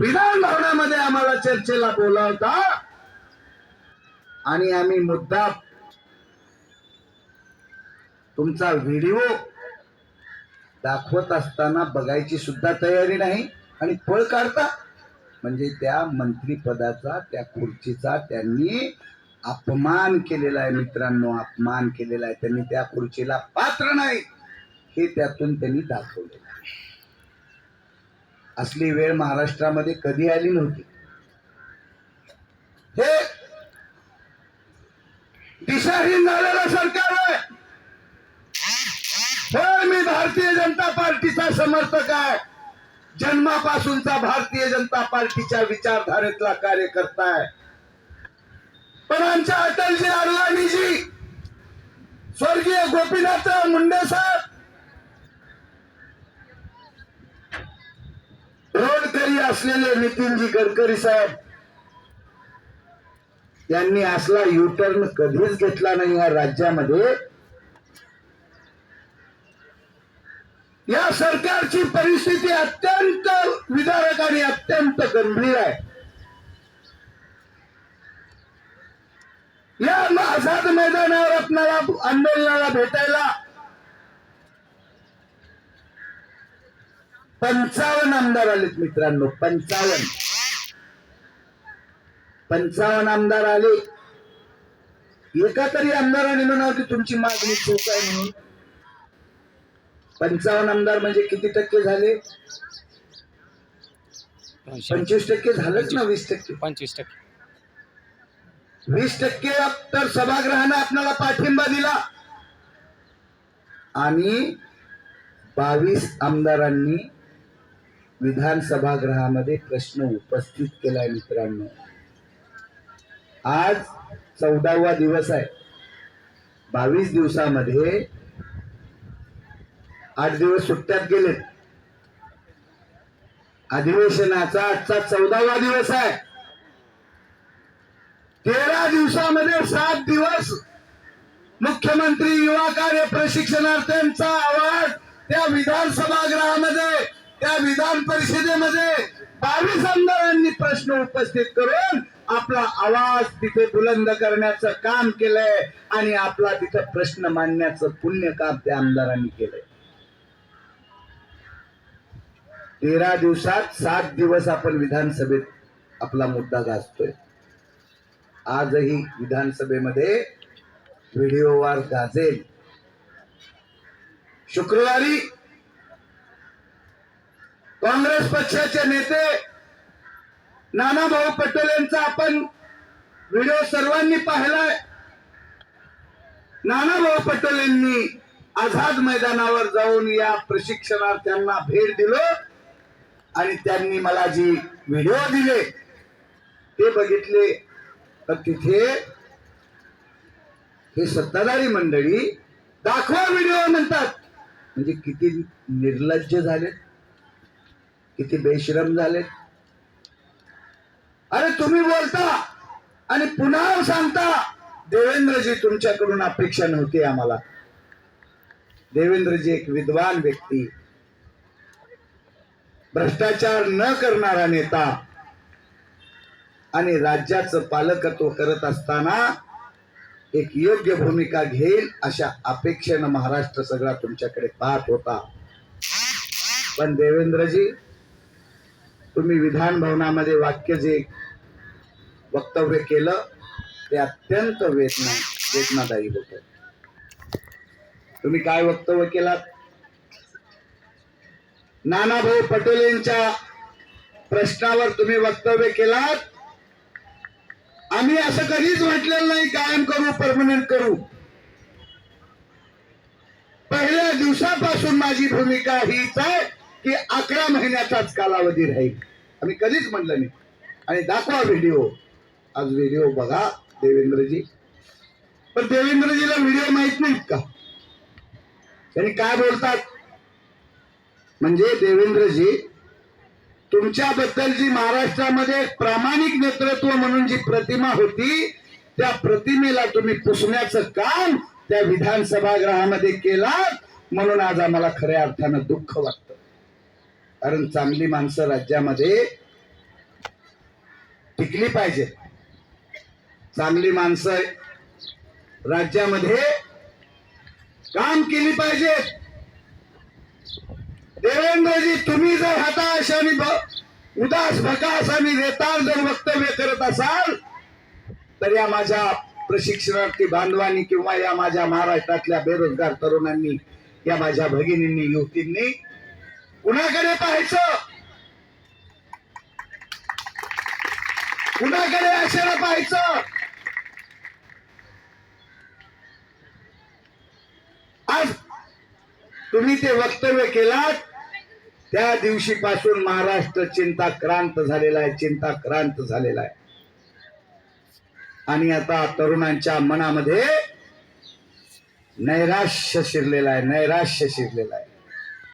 विधान भवनामध्ये आम्हाला चर्चेला बोलावता. आणि आम्ही मुद्दा तुमचा व्हिडिओ दाखवत असताना बघायची सुद्धा तयारी नाही आणि पळ काढता. म्हणजे त्या मंत्रीपदाचा त्या खुर्चीचा त्यांनी अपमान केलेला आहे मित्रांनो अपमान केलेला आहे. त्यांनी त्या खुर्चीला पात्र नाही. हे त्यातून त्यांनी दाखवलेलं असली वेळ महाराष्ट्रामध्ये कधी आली नव्हती. हे! दिशाहीन झालेलं सरकार आहे. मी भारतीय जनता पार्टीचा समर्थक आहे. जन्मापासूनचा भारतीय जनता पार्टीच्या विचारधारेतला कार्यकर्ता आहे. पण आमच्या अटलजी अडवाणीजी स्वर्गीय गोपीनाथ मुंडे साहेब रोडकरी असलेले नितीनजी गडकरी साहेब यांनी असला युटर्न कधीच घेतला नाही या राज्यामध्ये. या सरकारची परिस्थिती अत्यंत विदारक आणि अत्यंत गंभीर आहे. या आझाद मैदानावर आपणाला आंदोलनाला भेटायला पंचावन्न आमदार आलेत मित्रांनो पंचावन्न. पंचावन्न आमदार आले. एका तरी आमदाराने म्हणावं की तुमची मागणी चूक आहे म्हणून. पंचावन्न आमदार म्हणजे किती टक्के झाले? पंचवीस. टक्के झालंच ना वीस टक्के? पंचवीस टक्के. वीस टक्के तर सभागृहानं आपल्याला पाठिंबा दिला. आणि बावीस आमदारांनी विधानसभागृहामध्ये प्रश्न उपस्थित केलाय मित्रांनो. आज चौदावा दिवस आहे. बावीस दिवसामध्ये आठ दिवस सुट्ट्यात गेले. अधिवेशनाचा आजचा चौदावा दिवस आहे. तेरा दिवसामध्ये सात दिवस मुख्यमंत्री युवा कार्य प्रशिक्षणार्थ्यांचा आवाज त्या विधानसभागृहामध्ये त्या विधान परिषदेमध्ये बावीस आमदारांनी प्रश्न उपस्थित करून आपला आवाज तिथे बुलंद करण्याचं काम केलंय आणि आपला तिथं प्रश्न मांडण्याचं पुण्य काम त्या आमदारांनी केलंय. तेरा दिवसात सात दिवस आपण विधानसभेत आपला मुद्दा गाजतोय. आजही विधानसभेमध्ये व्हिडिओ वार गाजेल. शुक्रवारी काँग्रेस पक्षाचे नेते नानाभाऊ पटेल यांचा आपण व्हिडिओ सर्वांनी पाहिलाय. नानाभाऊ पटेल यांनी आझाद मैदानावर जाऊन या प्रशिक्षणार्थ्यांना भेट दिलो आणि त्यांनी मला जी व्हिडिओ दिले ते बघितले. तर तिथे हे सत्ताधारी मंडळी दाखवा व्हिडिओ म्हणतात. म्हणजे किती निर्लज्ज झालेत. किती बेशरम झाले. अरे तुम्ही बोलता आणि पुन्हा सांगता देवेंद्रजी तुमच्याकडून अपेक्षा नव्हती आम्हाला. देवेंद्रजी एक विद्वान व्यक्ती. भ्रष्टाचार न करणारा नेता. आणि राज्याचं पालकत्व करत असताना एक योग्य भूमिका घेईल अशा अपेक्षेनं महाराष्ट्र सगळा तुमच्याकडे पाहत होता. पण देवेंद्रजी तुम्ही विधान भवनामध्ये वाक्य जे वक्तव्य केलं ते अत्यंत वेदना वेदनादायी होत. तुम्ही काय वक्तव्य केलात? नानाभाऊ पटेल यांच्या प्रश्नावर तुम्ही वक्तव्य केलात? आम्ही असं कधीच म्हटलेलं नाही कायम करू परमनंट करू. पहिल्या दिवसापासून माझी भूमिका हीच आहे. की अकरा महिन्याचाच कालावधी राहील. आम्ही कधीच म्हटलं नाही. आणि दाखवा व्हिडिओ आज व्हिडिओ बघा देवेंद्रजी. पण देवेंद्रजीला व्हिडिओ माहीत नाहीत का? त्यांनी काय बोलतात? म्हणजे देवेंद्रजी तुमच्याबद्दल जी महाराष्ट्रामध्ये प्रामाणिक नेतृत्व म्हणून जी प्रतिमा होती त्या प्रतिमेला तुम्ही पुसण्याचं काम त्या विधानसभागृहामध्ये केलात म्हणून आज आम्हाला खऱ्या अर्थानं दुःख वाटतं. कारण चांगली माणसं राज्यामध्ये टिकली पाहिजे. चांगली माणसं राज्यामध्ये काम केली पाहिजे. देवेंद्रजी तुम्ही जर हताश आणि उदास भकास आणि रेताळ जर वक्तव्य करत असाल तर या माझ्या प्रशिक्षणार्थी बांधवांनी किंवा या माझ्या महाराष्ट्रातल्या बेरोजगार तरुणांनी या माझ्या भगिनींनी युवतींनी कुणाकडे पाहायचं. कुणाकडे अशाला पाहायचं. आज तुम्ही ते वक्तव्य केलात. त्या दिवशीपासून महाराष्ट्र चिंताक्रांत झालेला आहे चिंताक्रांत झालेला आहे. आणि आता तरुणांच्या मनामध्ये नैराश्य शिरलेलं आहे नैराश्य शिरलेलं आहे.